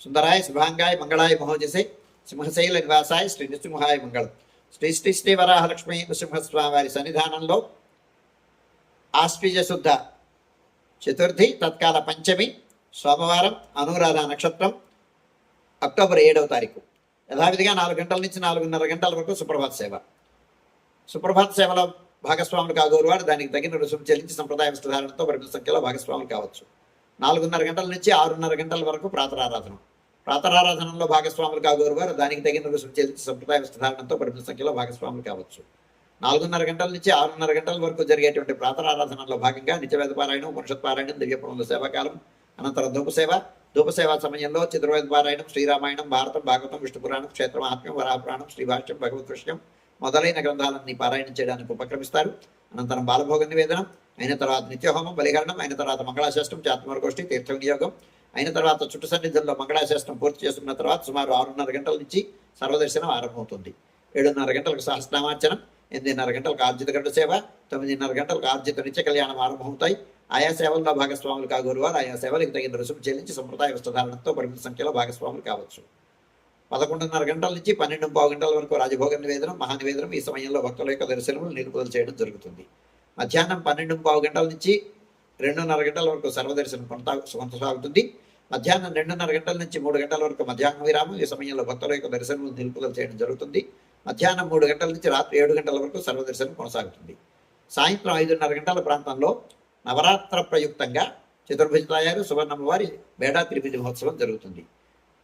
సుందరాయ శుభాంగాయ మంగళాయ మహోజసే సింహశైల నివాసాయ శ్రీ నృసింహాయ మంగళం శ్రీ శ్రీ శ్రీ వరాహలక్ష్మి నృసింహస్వామి వారి సన్నిధానంలో ఆశ్వీజ శుద్ధ చతుర్థి తత్కాల పంచమి సోమవారం అనురాధ నక్షత్రం అక్టోబర్ ఏడవ తారీఖు యథావిధిగా నాలుగు గంటల నుంచి నాలుగున్నర గంటల వరకు సుప్రభాత సేవ సుప్రభాత సేవలో భాగస్వాములు కాగోరువారు దానికి తగిన రుసుము చెల్లించి సంప్రదాయ వస్త్రధారణతో పరిమిత సంఖ్యలో భాగస్వాములు కావచ్చు. నాలుగున్నర గంటల నుంచి ఆరున్నర గంటల వరకు ప్రాతరారాధన. ప్రాతరారాధనలో భాగస్వాములు కాగోరు వారు దానికి తగిన సంప్రదాయ వస్త్రధారణతో పరిమిత సంఖ్యలో భాగస్వాములు కావచ్చు. నాలుగున్నర గంటల నుంచి ఆరున్నర గంటల వరకు జరిగేటువంటి ప్రాతరారాధనలో భాగంగా నిత్యవేద పారాయణం ఉపనిషత్ పారాయణం దివ్యపురంలో సేవాకాలం అనంతరం ధూపసేవ ధూపసేవ సమయంలో చతుర్వేద పారాయణం శ్రీరామాయణం భారతం భాగవతం విష్ణు పురాణం ఆత్మ వరాపురాణం శ్రీభాష్యం భగవత్ విషయం మొదలైన గ్రంథాలన్నీ పారాయణం చేయడానికి ఉపక్రమిస్తారు. అనంతరం బాలభోగ నివేదనం అయిన తర్వాత నిత్యహోమం బలిహరణం అయిన తర్వాత మంగళాశాస్త్రం చాత్మరగోష్ఠి తీర్థ వినియోగం అయిన తర్వాత చుట్టు సన్నిధుల్లో మంగళాశాస్త్రం పూర్తి చేసుకున్న తర్వాత సుమారు ఆరున్నర గంటల నుంచి సర్వదర్శనం ఆరంభమవుతుంది. ఏడున్నర గంటలకు సహస్రనామార్చనం ఎనిమిదిన్నర గంటలకు ఆర్జిత గంట సేవ తొమ్మిదిన్నర గంటలకు ఆర్జిత నిత్య కళ్యాణం ఆరంభమవుతాయి. ఆయా సేవల్లో భాగస్వాములు కాగోరు వారు ఆయా సేవలకు తగిన రుసుము చెల్లించి సంప్రదాయ వస్త్రధారణతో పరిమిత సంఖ్యలో భాగస్వాములు కావచ్చు. పదకొండున్నర గంటల నుంచి పన్నెండు పావు గంటల వరకు రాజభోగ నివేదనం మహానివేదనం ఈ సమయంలో భక్తుల యొక్క దర్శనములు నిలుపుదల చేయడం జరుగుతుంది. మధ్యాహ్నం పన్నెండు పావు గంటల నుంచి రెండున్నర గంటల వరకు సర్వదర్శనం కొనసా కొనసాగుతుంది. మధ్యాహ్నం రెండున్నర గంటల నుంచి మూడు గంటల వరకు మధ్యాహ్నం విరామం ఈ సమయంలో భక్తుల యొక్క దర్శనములు నిలుపుదల చేయడం జరుగుతుంది. మధ్యాహ్నం మూడు గంటల నుంచి రాత్రి ఏడు గంటల వరకు సర్వదర్శనం కొనసాగుతుంది. సాయంత్రం ఐదున్నర గంటల ప్రాంతంలో నవరాత్ర ప్రయుక్తంగా చతుర్భుజ తయారు సువర్ణమ్మవారి బేడా తిరుపతి మహోత్సవం జరుగుతుంది.